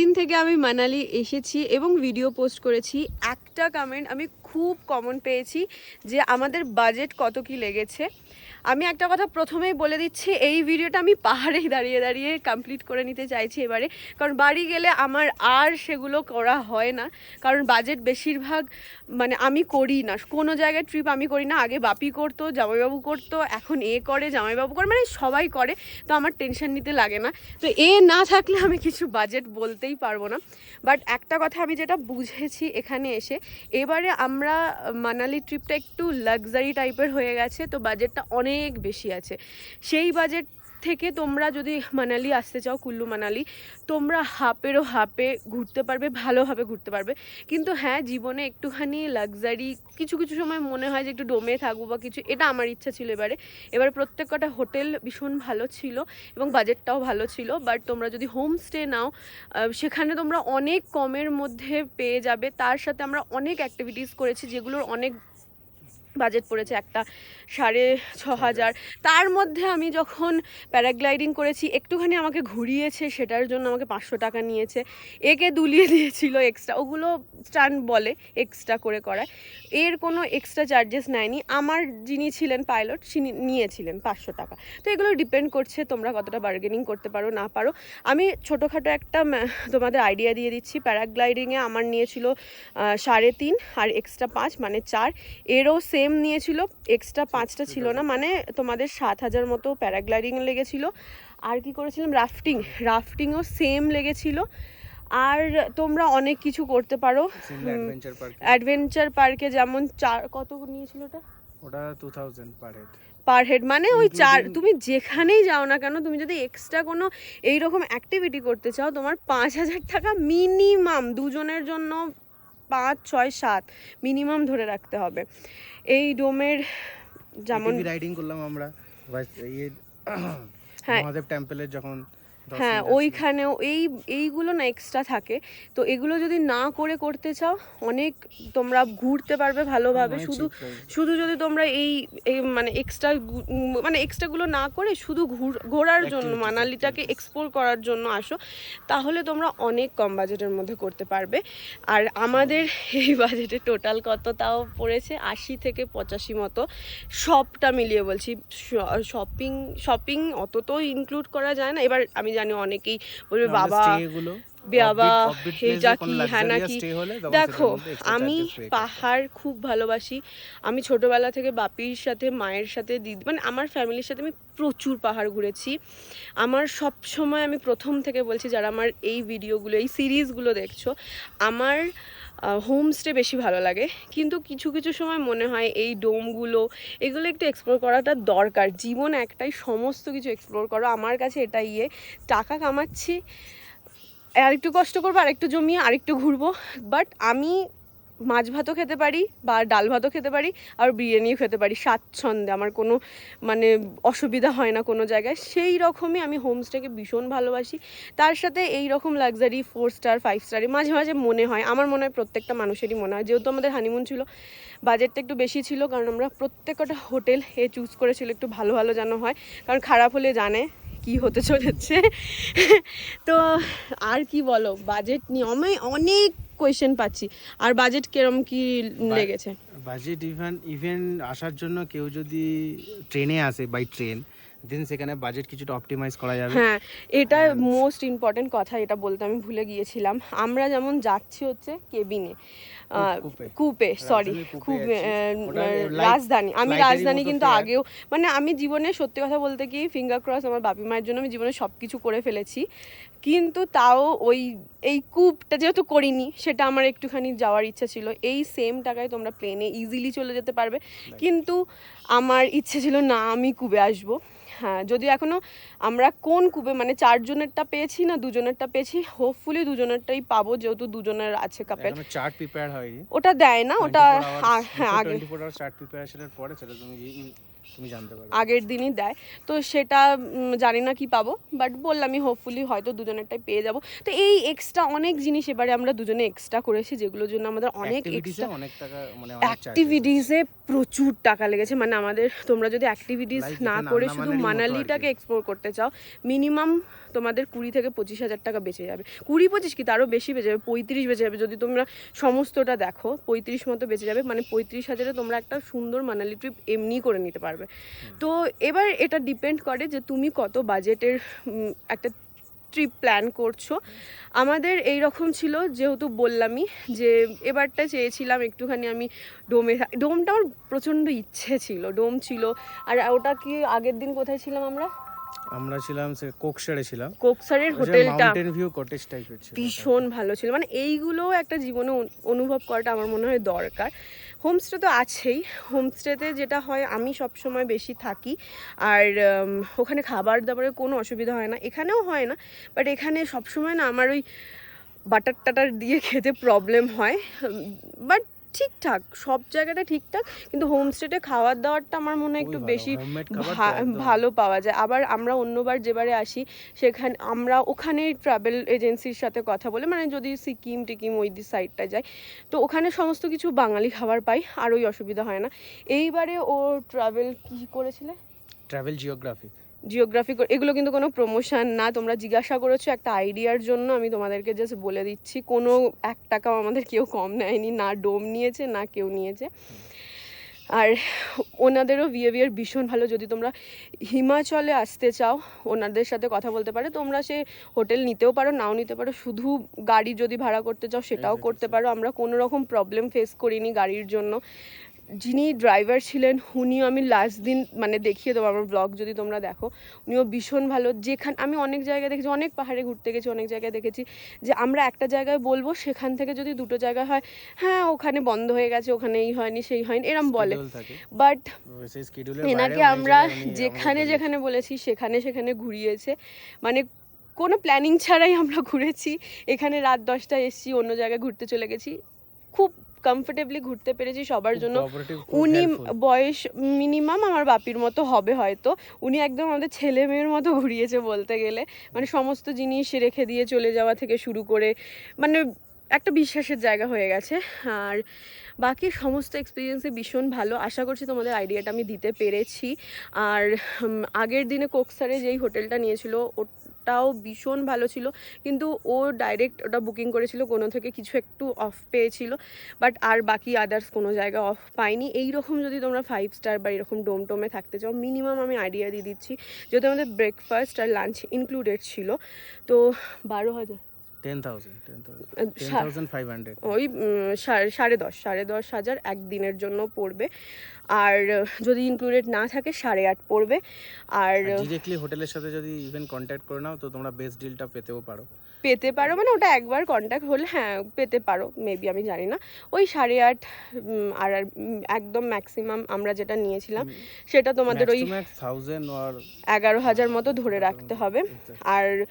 দিন থেকে আমি মানালি এসেছি এবং ভিডিও পোস্ট করেছি। একটা কমেন্ট আমি খুব কমন পেয়েছি যে আমাদের বাজেট কত কি লেগেছে। আমি একটা কথা প্রথমেই বলে দিচ্ছি, এই ভিডিওটা আমি পাহাড়েই দাঁড়িয়ে দাঁড়িয়ে কমপ্লিট করে নিতে চাইছি এবারে। কারণ বাড়ি গেলে আমার আর সেগুলো করা হয় না। কারণ বাজেট বেশিরভাগ মানে আমি করি না। কোনো জায়গায় ট্রিপ আমি করি না। আগে বাপি করতো, জামাইবাবু করতো, এখন এ করে, জামাইবাবু করে মানে সবাই করে। তো আমার টেনশন নিতে লাগে না। তো এ না থাকলে আমি কিছু বাজেট বলতেই পারব না। বাট একটা কথা আমি যেটা বুঝেছি এখানে এসে, এবারে আমরা মানালি ট্রিপটা একটু লাক্সারি টাইপের হয়ে গেছে তো বাজেটটা অনেক বেশি আছে। সেই বাজেট থেকে তোমরা যদি মানালি আসতে চাও, কুল্লু মানালি, তোমরা হাফেরও হাফে ঘুরতে পারবে ভালোভাবে ঘুরতে পারবে। কিন্তু হ্যাঁ জীবনে একটুখানি লাক্সারি কিছু কিছু সময় মনে হয় যে একটু ডোমে থাকব বা কিছু, এটা আমার ইচ্ছা ছিল এবারে। এবারে প্রত্যেক কটা হোটেল ভীষণ ভালো ছিল এবং বাজেটটাও ভালো ছিল বাট তোমরা যদি হোমস্টে নাও সেখানে তোমরা অনেক কমের মধ্যে পেয়ে যাবে। তার সাথে আমরা অনেক অ্যাক্টিভিটিস করেছি, যেগুলোর অনেক বাজেট পড়েছে একটা সাড়ে ছ হাজার। তার মধ্যে আমি যখন প্যারাগ্লাইডিং করেছি একটুখানি আমাকে ঘুরিয়েছে সেটার জন্য আমাকে পাঁচশো টাকা নিয়েছে। একে দুলিয়ে দিয়েছিল এক্সট্রা ওগুলো স্টান বলে এক্সট্রা করে করায়। এর কোনো এক্সট্রা চার্জেস নেয়নি। আমার যিনি ছিলেন পাইলট তিনি নিয়েছিলেন পাঁচশো টাকা। তো এগুলো ডিপেন্ড করছে তোমরা কতটা বার্গেনিং করতে পারো না পারো। আমি ছোটোখাটো একটা তোমাদের আইডিয়া দিয়ে দিচ্ছি। প্যারাগ্লাইডিংয়ে আমার নিয়েছিল সাড়ে তিন আর এক্সট্রা পাঁচ মানে চার। এরও সেম নিয়েছিল এক্সট্রা পাঁচটা ছিল না মানে তোমাদের সাত হাজার মতো প্যারাগ্লাইডিং লেগেছিল। আর কি করেছিলাম? রাফটিং রাফটিংও সেম লেগেছিল। আর তোমরা অনেক কিছু করতে পারো। অ্যাডভেঞ্চার পার্কে যেমন চার কত নিয়েছিল ওটা? ওটা two thousand per head per head মানে ওই চার তুমি যেখানেই যাও না কেন তুমি যদি এক্সট্রা কোনো এইরকম অ্যাক্টিভিটি করতে চাও তোমার পাঁচ হাজার টাকা মিনিমাম দুজনের জন্য পাঁচ ছয় সাত মিনিমাম ধরে রাখতে হবে এই ডোমের যেমন রাইডিং করলাম আমরা হ্যাঁ। মহাদেব টেম্পলের যখন হ্যাঁ ওইখানেও এই এইগুলো না এক্সট্রা থাকে। তো এগুলো যদি না করে করতে চাও অনেক তোমরা ঘুরতে পারবে ভালোভাবে। শুধু শুধু যদি তোমরা এই মানে এক্সট্রা মানে এক্সট্রাগুলো না করে শুধু ঘুর- ঘোরার জন্য মানালিটাকে এক্সপ্লোর করার জন্য আসো তাহলে তোমরা অনেক কম বাজেটের মধ্যে করতে পারবে। আর আমাদের এই বাজেটে টোটাল কত? তাও পড়েছে আশি থেকে পঁচাশি মতো। সবটা মিলিয়ে বলছি শপিং শপিং অত তো ইনক্লুড করা যায় না। এবার আমি জানি অনেকেই বলবে বাবা কি দেখো আমি। পাহাড় খুব ভালোবাসি। আমি ছোটবেলা থেকে বাপির সাথে মায়ের সাথে দিদি মানে আমার ফ্যামিলির সাথে আমি প্রচুর পাহাড় ঘুরেছি। আমার সব সময় আমি প্রথম থেকে বলছি যারা আমার এই ভিডিওগুলো এই সিরিজগুলো দেখছ আমার হোমস্টে বেশি ভালো লাগে। কিন্তু কিছু কিছু সময় মনে হয় এই ডোমগুলো এগুলো একটু এক্সপ্লোর করাটা দরকার। জীবন একটাই সমস্ত কিছু এক্সপ্লোর করো। আমার কাছে এটা ইয়ে। টাকা কামাচ্ছি আরেকটু কষ্ট করব, আরেকটু জমিয়ে আরেকটু ঘুরবো। বাট আমি মাছ ভাতও খেতে পারি বা ডাল ভাতও খেতে পারি আর বিরিয়ানিও খেতে পারি স্বাচ্ছন্দ্যে। আমার কোনো মানে অসুবিধা হয় না কোনো জায়গায়। সেই রকমই আমি হোমস্টেকে ভীষণ ভালোবাসি। তার সাথে এই রকম লাক্সারি ফোর স্টার ফাইভ স্টারে মাঝে মাঝে মনে হয়, আমার মনে হয় প্রত্যেকটা মানুষেরই মনে হয়। যেহেতু আমাদের হানিমুন ছিল বাজেটটা একটু বেশি ছিল, কারণ আমরা প্রত্যেকটা হোটেল এ চুজ করেছিল একটু ভালো ভালো যেন হয়। কারণ খারাপ হলে জানে কি হতে চলেছে? তো আর কি বলো? বাজেট নিয়ে আমি অনেক কোয়েশ্চেন পাচ্ছি। আর বাজেট কিরম কি লেগেছে? বাজেট ইভেন ইভেন আসার জন্য কেউ যদি ট্রেনে আসে বাই ট্রেন দেন সেখানে বাজেট কিছুটা অপটিমাইজ করা যাবে। হ্যাঁ এটা মোস্ট ইম্পর্টেন্ট কথা এটা বলতে আমি ভুলে গিয়েছিলাম। আমরা যেমন যাচ্ছি হচ্ছে কেবিনে কুপে। সরি কুপে রাজধানী। আমি রাজধানী কিন্তু আগেও মানে আমি জীবনে সত্যি কথা বলতে কি ফিঙ্গার ক্রস আমার বাপি মায়ের জন্য আমি জীবনে সব কিছু করে ফেলেছি। কিন্তু তাও ওই এই কূপটা যেহেতু করিনি সেটা আমার একটুখানি যাওয়ার ইচ্ছা ছিল। এই সেম টাকায় তোমরা প্লেনে ইজিলি চলে যেতে পারবে। কিন্তু আমার ইচ্ছে ছিল না আমি কুবে আসব। হ্যাঁ যদিও এখনও আমরা কোন কূপে মানে চারজনেরটা পেয়েছি না দুজনেরটা পেয়েছি হোপফুলি দুজনেরটাই পাবো যেহেতু দুজনের আছে কাপের চার্ট প্রিপেয়ার হয়নি। ওটা দেয় না ওটা 24 hours, আ- হ্যাঁ আগে। চার্ট প্রিপারেশনের পরে সেটা তুমি তুমি জানতে পারবে আগের দিনই দেয়। তো সেটা জানি না কি পাবো বাট বললামই হোপফুলি হয়তো দুজনেরটাই পেয়ে যাব। তো এই এক্সট্রা অনেক জিনিস এবারে আমরা দুজনে এক্সট্রা করেছি যেগুলোর জন্য আমাদের অনেক অ্যাক্টিভিটিসে এক্সট্রা অনেক টাকা মানে। অ্যাক্টিভিটিসে প্রচুর টাকা লেগেছে। মানে আমাদের তোমরা যদি অ্যাক্টিভিটিস না করে শুধু। মানালিটাকে এক্সপ্লোর করতে চাও মিনিমাম তোমাদের কুড়ি থেকে পঁচিশ হাজার টাকা বেঁচে যাবে। কুড়ি পঁচিশ কি? তারও বেশি বেঁচে যাবে পঁয়ত্রিশ বেঁচে যাবে। যদি তোমরা সমস্তটা দেখো পঁয়ত্রিশ মতো বেঁচে যাবে। মানে পঁয়ত্রিশ হাজারে তোমরা একটা সুন্দর মানালি ট্রিপ এমনি করে নিতে পারবে। তো এবার এটা ডিপেন্ড করে যে তুমি কত বাজেটের একটা ট্রিপ প্ল্যান করছ। আমাদের এই রকম ছিল যেহেতু বললামই যে এবারটা চেয়েছিলাম একটুখানি আমি ডোমে ডোমটা আমার প্রচণ্ড ইচ্ছে ছিল ডোম ছিল। আর ওটা কি আগের দিন কোথায় ছিলাম আমরা? আমরা ছিলাম সে কোকসারে ছিলাম। কোকসারের হোটেলটা। মাউন্টেন ভিউ কটেজ টাইপের ছিল। ভীষণ ভালো ছিল। মানে এইগুলোও একটা জীবনে অনুভব করাটা আমার মনে হয় দরকার। হোমস্টে তো আছেই। হোমস্টেতে যেটা হয়, আমি সব সময় বেশি থাকি। আর ওখানে খাবার দাবারের কোনো অসুবিধা হয় না। এখানেও হয় না বাট এখানে সব সময় না আমার ওই বাটার টাটার দিয়ে খেতে প্রবলেম হয়। বাট ঠিকঠাক সব জায়গাটা ঠিকঠাক কিন্তু হোমস্টেতে খাবার দাবারটা আমার মনে হয় একটু বেশি ভালো পাওয়া যায়। আবার আমরা অন্যবার যেবারে আসি সেখানে আমরা ওখানে ট্রাভেল এজেন্সির সাথে কথা বলে মানে যদি সিকিম টিকিম ওই দি সাইডটা যাই তো ওখানে সমস্ত কিছু বাঙালি খাবার পাই আর ওই অসুবিধা হয় না। এইবারে ও ট্রাভেল কি করেছিলে? ট্রাভেল জিওগ্রাফি জিওগ্রাফি এগুলো কিন্তু কোনো প্রমোশন না। তোমরা জিজ্ঞাসা করেছ একটা আইডিয়ার জন্য আমি তোমাদেরকে জাস্ট বলে দিচ্ছি। কোনো এক টাকাও আমাদের কেউ কম নেয়নি না ডোম নিয়েছে না কেউ নিয়েছে। আর ওনাদেরও বিহেভিয়ার ভীষণ ভালো। যদি তোমরা হিমাচলে আসতে চাও ওনাদের সাথে কথা বলতে পারো। তোমরা সে হোটেল নিতেও পারো নাও নিতে পারো। শুধু গাড়ি যদি ভাড়া করতে চাও সেটাও করতে পারো। আমরা কোনো রকম প্রবলেম ফেস করিনি গাড়ির জন্য। যিনি ড্রাইভার ছিলেন উনিও আমি লাস্ট দিন মানে দেখিয়ে দেবো আমার ব্লগ যদি তোমরা দেখো। উনিও ভীষণ ভালো। যেখানে আমি অনেক জায়গায় দেখেছি অনেক পাহাড়ে ঘুরতে গেছি অনেক জায়গায় দেখেছি যে আমরা একটা জায়গায় বলব সেখান থেকে যদি দুটো জায়গা হয় হ্যাঁ ওখানে বন্ধ হয়ে গেছে ওখানে এই হয়নি সেই হয়নি এরম বলে। বাট এনাকে আমরা যেখানে যেখানে বলেছি সেখানে সেখানে ঘুরিয়েছে। মানে কোনো প্ল্যানিং ছাড়াই আমরা ঘুরেছি। এখানে রাত দশটায় এসেছি অন্য জায়গায় ঘুরতে চলে গেছি। খুব কমফোর্টেবলি ঘুরতে পেরেছি সবার জন্য। উনি বয়স মিনিমাম আমার বাপির মতো হবে হয়তো। উনি একদম আমাদের ছেলে মেয়ের মতো ঘুরিয়েছে বলতে গেলে। মানে সমস্ত জিনিস রেখে দিয়ে চলে যাওয়া থেকে শুরু করে মানে একটা বিশ্বাসের জায়গা হয়ে গেছে। আর বাকি সমস্ত এক্সপিরিয়েন্সে ভীষণ ভালো। আশা করছি তোমাদের আইডিয়াটা আমি দিতে পেরেছি। আর আগের দিনে কোকসারে যেই হোটেলটা নিয়েছিল ওটাও ভীষণ ভালো ছিল। কিন্তু ও ডাইরেক্ট ওটা বুকিং করেছিল, কোনো থেকে কিছু একটু অফ পেয়েছিল বাট আর বাকি আদার্স কোনো জায়গা অফ পাইনি এই রকম যদি তোমরা ফাইভ স্টার বা এরকম ডোম টোমে থাকতে চাও মিনিমাম আমি আইডিয়া দিয়ে দিচ্ছি যেহেতু আমাদের ব্রেকফাস্ট আর লাঞ্চ ইনক্লুডেড ছিল, তো বারো হাজার। ওই সাড়ে- দশ সাড়ে দশ হাজার একদিনের জন্য পড়বে। আর যদি ইনক্লুডেড না থাকে সাড়ে আট পড়বে। আর ডিরেক্টলি হোটেলের সাথে যদি ইভেন কন্ট্যাক্ট করে নাও তো তোমরা বেস্ট ডিলটা পেতেও পারো। পেতে পারো মানে ওটা একবার কন্ট্যাক্ট হলে হ্যাঁ পেতে পারো মেবি আমি জানি না। ওই সাড়ে আট আর একদম ম্যাক্সিমাম আমরা যেটা নিয়েছিলাম সেটা তোমাদের ওই এগারো হাজার মতো ধরে রাখতে হবে। আর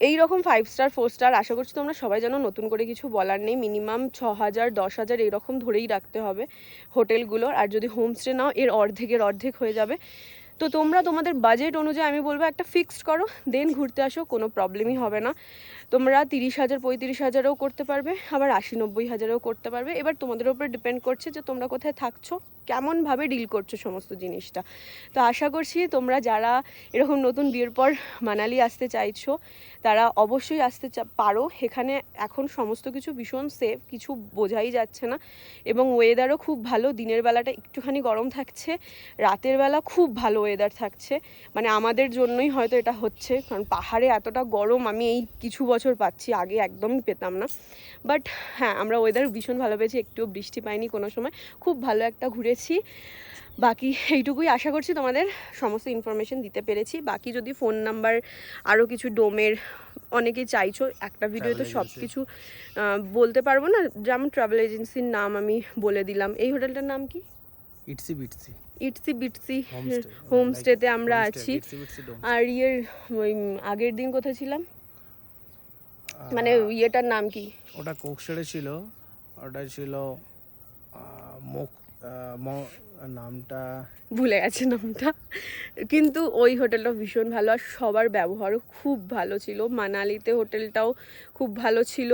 এই রকম ফাইভ স্টার ফোর স্টার আশা করছি তোমরা সবাই যেন নতুন করে কিছু বলার নেই। মিনিমাম ছ হাজার দশ হাজার এইরকম ধরেই রাখতে হবে হোটেলগুলোর। আর যদি হোমস্টে নাও, এর অর্ধেকের অর্ধেক হয়ে যাবে। তো তোমরা তোমাদের বাজেট অনুযায়ী আমি বলব একটা ফিক্সড করো দেন ঘুরতে আসো, কোনো প্রবলেমই হবে না। তোমরা তিরিশ হাজার পঁয়ত্রিশ হাজারেও করতে পারবে, আবার আশি নব্বই হাজারেও করতে পারবে। এবার তোমাদের উপর ডিপেন্ড করছে যে তোমরা কোথায় থাকছো। কেমনভাবে ডিল করছ সমস্ত জিনিসটা? তো আশা করছি তোমরা যারা এরকম নতুন বিয়ের পর মানালি আসতে চাইছো, তারা অবশ্যই আসতে পারো। এখানে এখন সমস্ত কিছু ভীষণ সেফ কিছু বোঝাই যাচ্ছে না। এবং ওয়েদারও খুব ভালো, দিনের বেলাটা একটুখানি গরম থাকছে, রাতের বেলা খুব ভালো ওয়েদার থাকছে। মানে আমাদের জন্যই হয়তো এটা হচ্ছে, কারণ পাহাড়ে এতটা গরম, আমি এই কিছু বছর পাচ্ছি, আগে একদমই পেতাম না। বাট হ্যাঁ আমরা ওয়েদার ভীষণ ভালো পেয়েছি, একটুও বৃষ্টি পাইনি কোনো সময়। খুব ভালো একটা ঘুরেছি বাকি এইটুকুই আশা করছি তোমাদের সমস্ত ইনফরমেশন দিতে পেরেছি। বাকি যদি ফোন নাম্বার আরও কিছু ডোমের অনেকেই চাইছো একটা ভিডিও তো সব কিছু বলতে পারব না। যেমন ট্রাভেল এজেন্সির নাম আমি বলে দিলাম। এই হোটেলটার নাম কি? Itsy bitsy itsy bitsy homestay হোমস্টেতে আমরা আছি। আর ইয়ের ওই আগের দিন কোথায় ছিলাম? মানে ইয়েটার নাম কি? ওটা কোকসারে ছিল। ওটা ছিল আহ, মুক আহ, ম- নামটা ভুলে গেছে নামটা। কিন্তু ওই হোটেলটা ভীষণ ভালো আর সবার ব্যবহারও খুব ভালো ছিল। মানালিতে হোটেলটাও খুব ভালো ছিল।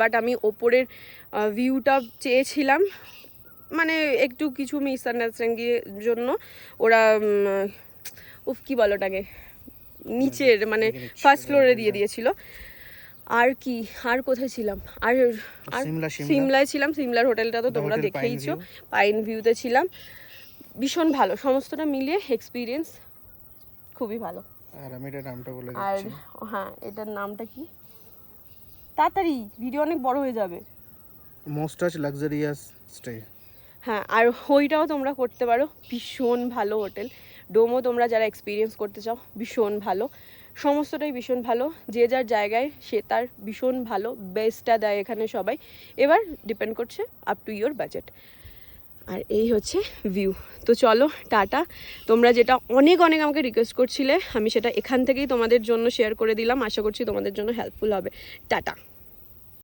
বাট আমি ওপরের ভিউটা চেয়েছিলাম। মানে একটু কিছু মিসআন্ডারস্ট্যান্ডিংয়ের জন্য ওরা উফ কী বলো ওটাকে? নিচের মানে ফার্স্ট ফ্লোরে দিয়ে দিয়েছিল। আর কি? আর কোথায় ছিলাম? আর আর সিমলা সিমলা। সিমলায় ছিলাম। সিমলার হোটেলটা তো তোমরা দেখেইছো। পাইন ভিউতে ছিলাম। ভীষণ ভালো। সমস্তটা মিলিয়ে এক্সপিরিয়েন্স খুবই ভালো। আর আমি এটা নামটা বলে আর হ্যাঁ এটার নামটা কি? তাড়াতাড়ি ভিডিও অনেক বড় হয়ে যাবে। মোস্টাচ লাক্সারিয়াস স্টে হ্যাঁ আর ওইটাও তোমরা করতে পারো। ভীষণ ভালো হোটেল। ডোমো তোমরা যারা এক্সপিরিয়েন্স করতে চাও, ভীষণ ভালো। সমস্তটাই ভীষণ ভালো। যে যার জায়গায় সে তার ভীষণ ভালো। বেস্টটা দেয় এখানে সবাই। এবার ডিপেন্ড করছে আপ টু ইয়োর বাজেট আর এই হচ্ছে ভিউ তো চলো, টাটা। তোমরা যেটা অনেক অনেক আমাকে রিকোয়েস্ট করছিলে, আমি সেটা এখান থেকেই তোমাদের জন্য শেয়ার করে দিলাম। আশা করছি তোমাদের জন্য হেল্পফুল হবে। টাটা।